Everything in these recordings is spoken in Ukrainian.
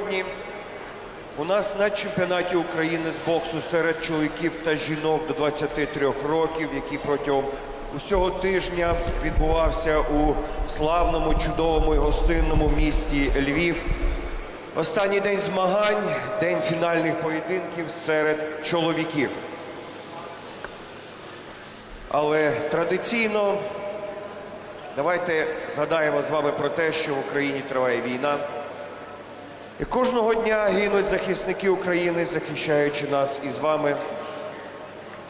Сьогодні у нас на чемпіонаті України з боксу серед чоловіків та жінок до 23 років, який протягом усього тижня відбувався у славному, чудовому і гостинному місті Львів. Останній день змагань, день фінальних поєдинків серед чоловіків. Але традиційно давайте згадаємо з вами про те, що в Україні триває війна. І кожного дня гинуть захисники України, захищаючи нас із вами,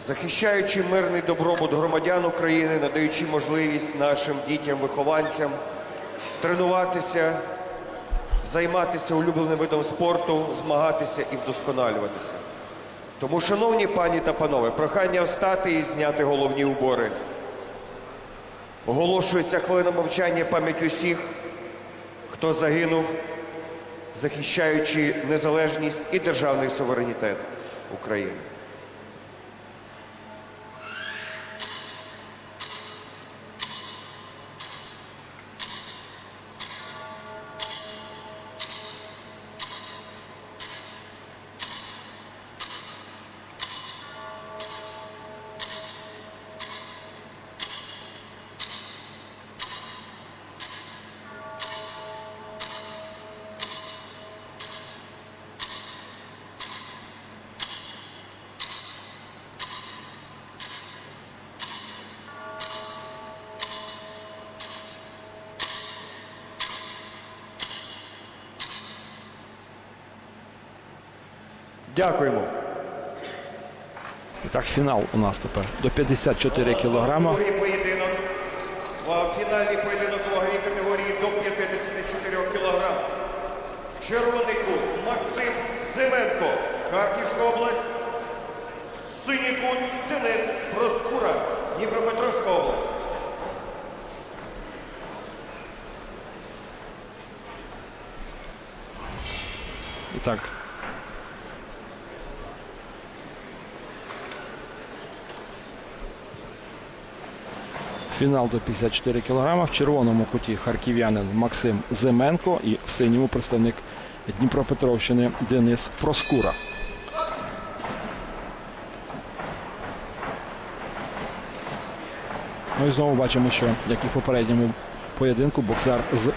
захищаючи мирний добробут громадян України, надаючи можливість нашим дітям, вихованцям тренуватися, займатися улюбленим видом спорту, змагатися і вдосконалюватися. Тому, шановні пані та панове, прохання встати і зняти головні убори. Оголошується хвилина мовчання пам'ять усіх, хто загинув, захищаючи незалежність і державний суверенітет України. Дякуємо. І так, фінал у нас тепер до 54 кілограма. Другий поєдинок. Фінальний поєдинок у ваговій категорії до 54 кг. Червоний кут Максим Зименко, Харківська область. Синій кут Денис Проскура, Дніпропетровська область. І так. Фінал до 54 кг. В червоному куті харків'янин Максим Зименко і в синьому представник Дніпропетровщини Денис Проскура. Ну і знову бачимо, що як і в попередньому поєдинку, боксер з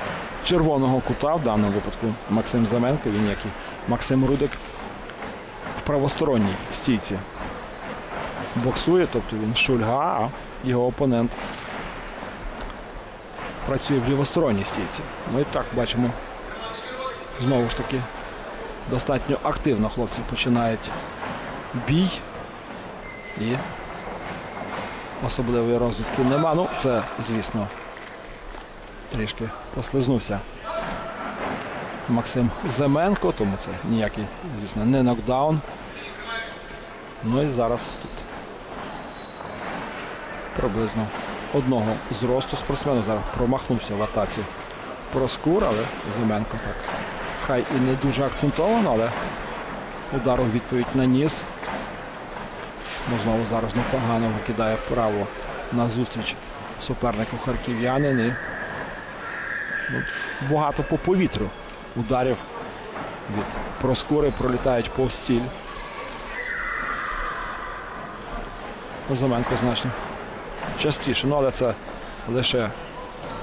червоного кута, в даному випадку Максим Заменко, він як і Максим Рудик в правосторонній стійці боксує, тобто він шульга, а його опонент працює в лівосторонній стійці. І так бачимо, знову ж таки, достатньо активно хлопці починають бій. І особливої розвідки нема. Ну, це, звісно, трішки послизнувся Максим Земенко, тому це ніякий, звісно, не нокдаун. Ну і зараз тут приблизно одного зросту спортсмена. Зараз промахнувся в атаці Проскур, але Земенко так. Хай і не дуже акцентовано, але удар у відповідь наніс. Ну, знову зараз непогано викидає право на зустріч супернику харків'янин. Ну, багато по повітрю ударів від проскури пролітають повз ціль. Заменко значно частіше, ну але це лише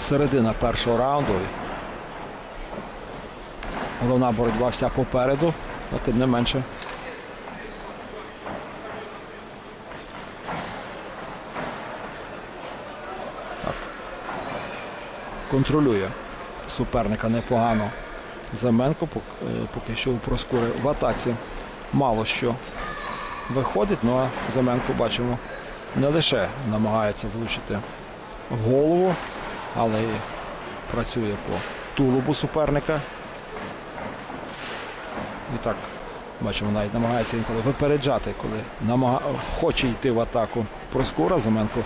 середина першого раунду. Головна боротьба вся попереду, але тим не менше. контролює суперника непогано. Заменко е, поки що у проскури в атаці мало що виходить. Ну а Заменко бачимо не лише намагається влучити в голову, але й працює по тулубу суперника. І так, бачимо, навіть намагається інколи випереджати, коли намага... хоче йти в атаку проскура. Заменко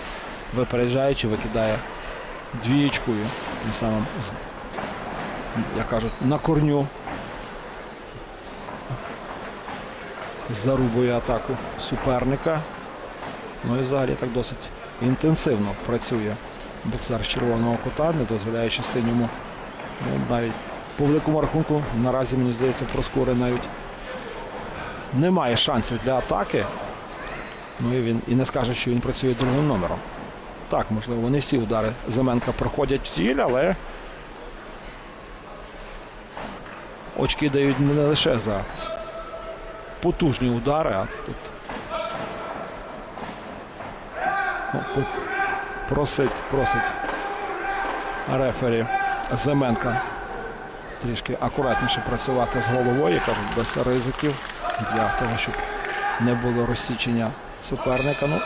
випереджаючи, викидає двієчкою, тим самим, як кажуть, на корню. Зарубує атаку суперника. Ну і взагалі так досить інтенсивно працює боксер з червоного кута, не дозволяючи синьому ну, навіть по великому рахунку наразі, мені здається, проскури навіть немає шансів для атаки. Ну і він і не скаже, що він працює другим номером. Так, можливо, не всі удари Заменка проходять в ціль, але очки дають не лише за потужні удари, а тут ну, по- просить, просить рефері Заменка трішки акуратніше працювати з головою, кажуть, без ризиків для того, щоб не було розсічення суперника. Ну,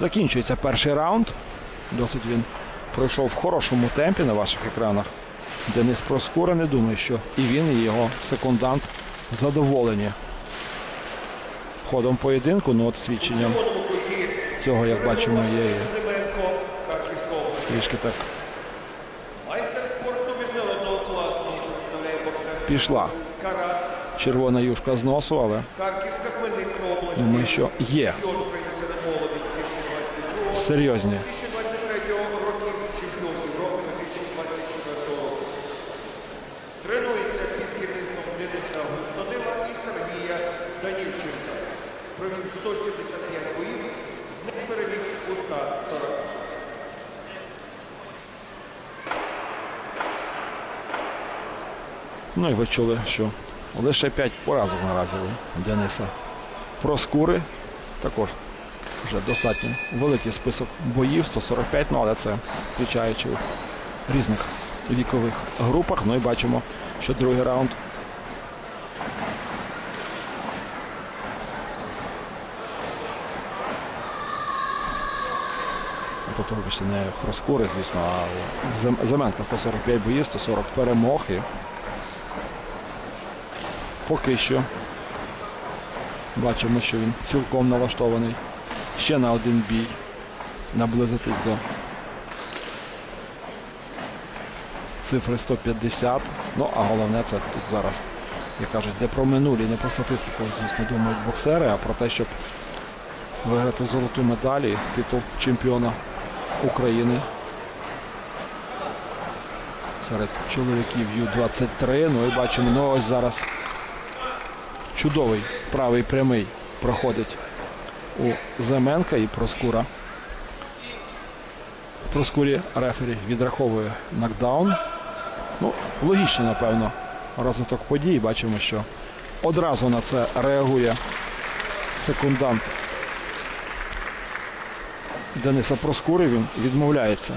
закінчується перший раунд. Досить він пройшов в хорошому темпі на ваших екранах. Денис Проскура не думаю, що і він, і його секундант задоволені ходом поєдинку. Ну от свідченням цього, як бачимо, є трішки так. Майстер спорту міжнародного класу представляє боксер. Пішла. Червона юшка з носу, але думаю, що є. Чемпіон України серед молоді? 2022 серйозні. 2023 років, 2024 року. Тренується під керівництвом Дениса Густодима і Сергія Данівченка. Провів 175 боїв, переміг у 140. Ну і ви чули, що лише 5 поразок наразі Дениса Проскури. Також вже достатньо великий список боїв, 145, ну але це включаючи в різних вікових групах. Ну і бачимо, що другий раунд. Вибачте, не Проскури, звісно, а Земенка 145 боїв, 140 перемог. І поки що бачимо, що він цілком налаштований ще на один бій, наблизитись до цифри 150. Ну, а головне це тут зараз, як кажуть, не про минулі, не про статистику, звісно, думають боксери, а про те, щоб виграти золоту медаль і титул чемпіона України серед чоловіків Ю-23. Ну і бачимо, ну ось зараз чудовий правий прямий проходить у Земенка і Проскура. Проскурі рефері відраховує нокдаун. Ну, логічно, напевно, розвиток подій. Бачимо, що одразу на це реагує секундант Дениса Проскури. Він відмовляється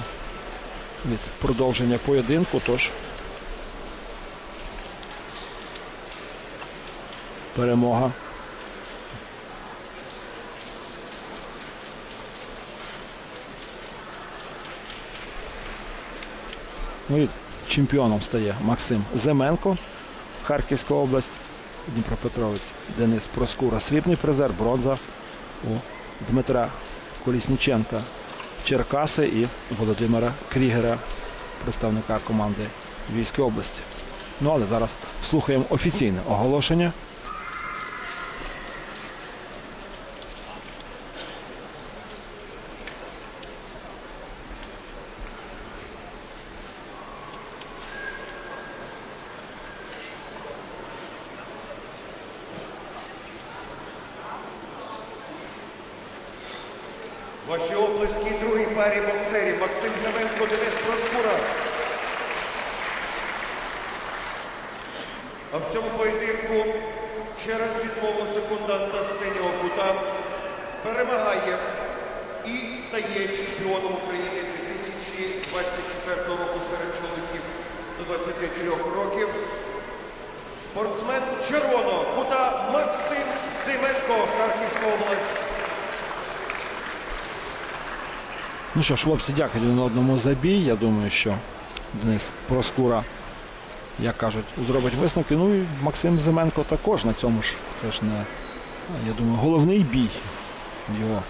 від продовження поєдинку. Тож перемога. Ну і чемпіоном стає Максим Земенко, Харківська область, Дніпропетровець Денис Проскура, срібний призер, бронза у Дмитра Колісніченка, Черкаси і Володимира Крігера, представника команди Львівської області. Ну але зараз слухаємо офіційне оголошення. Парі боксерів Максим Заменко, Денис Проскура. А в цьому поєдинку через відмову секунданта з синього кута перемагає і стає чемпіоном України 2024 року серед чоловіків до 23 років. Спортсмен червоного кута Максим Зименко, Харківська область. Ну що ж, хлопці, дякую один одному за бій. Я думаю, що Денис Проскура, як кажуть, зробить висновки. Ну і Максим Зименко також на цьому ж. Це ж не, я думаю, головний бій його.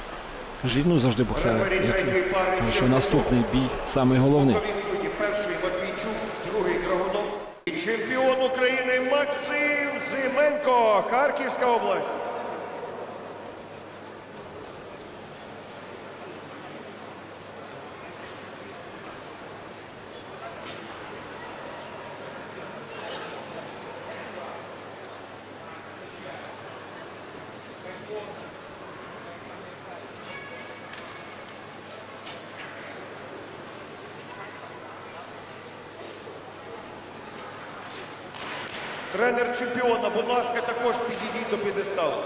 Ну, завжди боксери, Рефері як третьої пари кажуть, що наступний бій самий головний. Чемпіон України Максим Зименко, Харківська область. Тренер чемпіона, будь ласка, також підійдіть до підесталу.